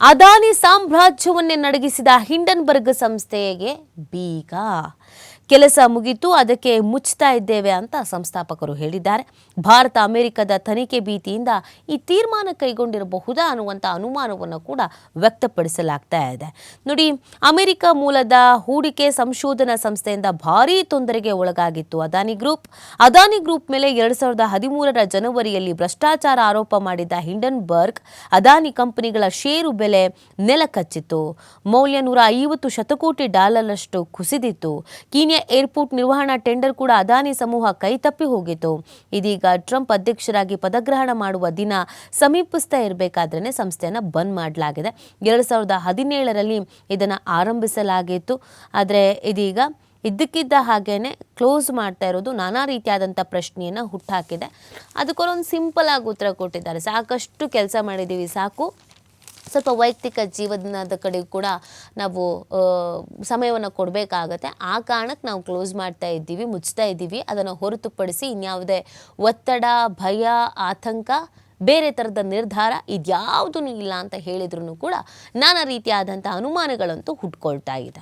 Adani ಸಾಮ್ರಾಜ್ಯವನ್ನೇ ನಡಗಿಸಿದ Hindenburg ಸಂಸ್ಥೆಗೆ ಬೀಗ. ಕೆಲಸ ಮುಗಿತು, ಅದಕ್ಕೆ ಮುಚ್ಚುತ್ತಾ ಇದ್ದೇವೆ ಅಂತ ಸಂಸ್ಥಾಪಕರು ಹೇಳಿದ್ದಾರೆ. ಭಾರತ ಅಮೆರಿಕದ ತನಿಖೆ ಭೀತಿಯಿಂದ ಈ ತೀರ್ಮಾನ ಕೈಗೊಂಡಿರಬಹುದಾ ಅನ್ನುವಂಥ ಅನುಮಾನವನ್ನು ಕೂಡ ವ್ಯಕ್ತಪಡಿಸಲಾಗ್ತಾ ಇದೆ. ನೋಡಿ, ಅಮೆರಿಕ ಮೂಲದ ಹೂಡಿಕೆ ಸಂಶೋಧನಾ ಸಂಸ್ಥೆಯಿಂದ ಭಾರೀ ತೊಂದರೆಗೆ ಒಳಗಾಗಿತ್ತು ಅದಾನಿ ಗ್ರೂಪ್. ಅದಾನಿ ಗ್ರೂಪ್ ಮೇಲೆ ಎರಡು ಸಾವಿರದ ಹದಿಮೂರರ ಜನವರಿಯಲ್ಲಿ ಭ್ರಷ್ಟಾಚಾರ ಆರೋಪ ಮಾಡಿದ್ದ ಹಿಂಡನ್ಬರ್ಗ್, ಅದಾನಿ ಕಂಪನಿಗಳ ಷೇರು ಬೆಲೆ ಕಚ್ಚಿತ್ತು ಮೌಲ್ಯ ನೂರ ಐವತ್ತು ಶತಕೋಟಿ ಡಾಲರ್ನಷ್ಟು ಕುಸಿದಿತ್ತು. ಕೀನ್ಯಾ ಏರ್ಪೋರ್ಟ್ ನಿರ್ವಹಣಾ ಟೆಂಡರ್ ಕೂಡ ಅದಾನಿ ಸಮೂಹ ಕೈತಪ್ಪಿ ಹೋಗಿತ್ತು. ಇದೀಗ ಟ್ರಂಪ್ ಅಧ್ಯಕ್ಷರಾಗಿ ಪದಗ್ರಹಣ ಮಾಡುವ ದಿನ ಸಮೀಪಿಸ್ತಾ ಇರಬೇಕಾದ್ರೆ ಸಂಸ್ಥೆಯನ್ನು ಬಂದ್ ಮಾಡಲಾಗಿದೆ. ಎರಡು ಸಾವಿರದ ಹದಿನೇಳರಲ್ಲಿ ಇದನ್ನು ಆರಂಭಿಸಲಾಗಿತ್ತು. ಆದರೆ ಇದೀಗ ಇದ್ದಕ್ಕಿದ್ದ ಹಾಗೇನೆ ಕ್ಲೋಸ್ ಮಾಡ್ತಾ ಇರೋದು ನಾನಾ ರೀತಿಯಾದಂಥ ಪ್ರಶ್ನೆಯನ್ನು ಹುಟ್ಟಾಕಿದೆ ಅದಕ್ಕೊಂದು ಸಿಂಪಲ್ ಆಗಿ ಉತ್ತರ ಕೊಟ್ಟಿದ್ದಾರೆ. ಸಾಕಷ್ಟು ಕೆಲಸ ಮಾಡಿದ್ದೀವಿ ಸಾಕು. ಸ್ವಲ್ಪ ವೈಯಕ್ತಿಕ ಜೀವನದ ಕಡೆ ಕೂಡ ನಾವು ಸಮಯವನ್ನು ಕೊಡಬೇಕಾಗತ್ತೆ. ಆ ಕಾರಣಕ್ಕೆ ನಾವು ಕ್ಲೋಸ್ ಮಾಡ್ತಾ ಇದ್ದೀವಿ, ಮುಚ್ತಾ ಇದ್ದೀವಿ. ಅದನ್ನು ಹೊರತುಪಡಿಸಿ ಇನ್ಯಾವುದೇ ಒತ್ತಡ, ಭಯ, ಆತಂಕ, ಬೇರೆ ಥರದ ನಿರ್ಧಾರ ಇದ್ಯಾವುದೂ ಇಲ್ಲ ಅಂತ ಹೇಳಿದ್ರು ಕೂಡ ನಾನಾ ರೀತಿಯಾದಂಥ ಅನುಮಾನಗಳಂತೂ ಹುಟ್ಕೊಳ್ತಾ ಇದೆ.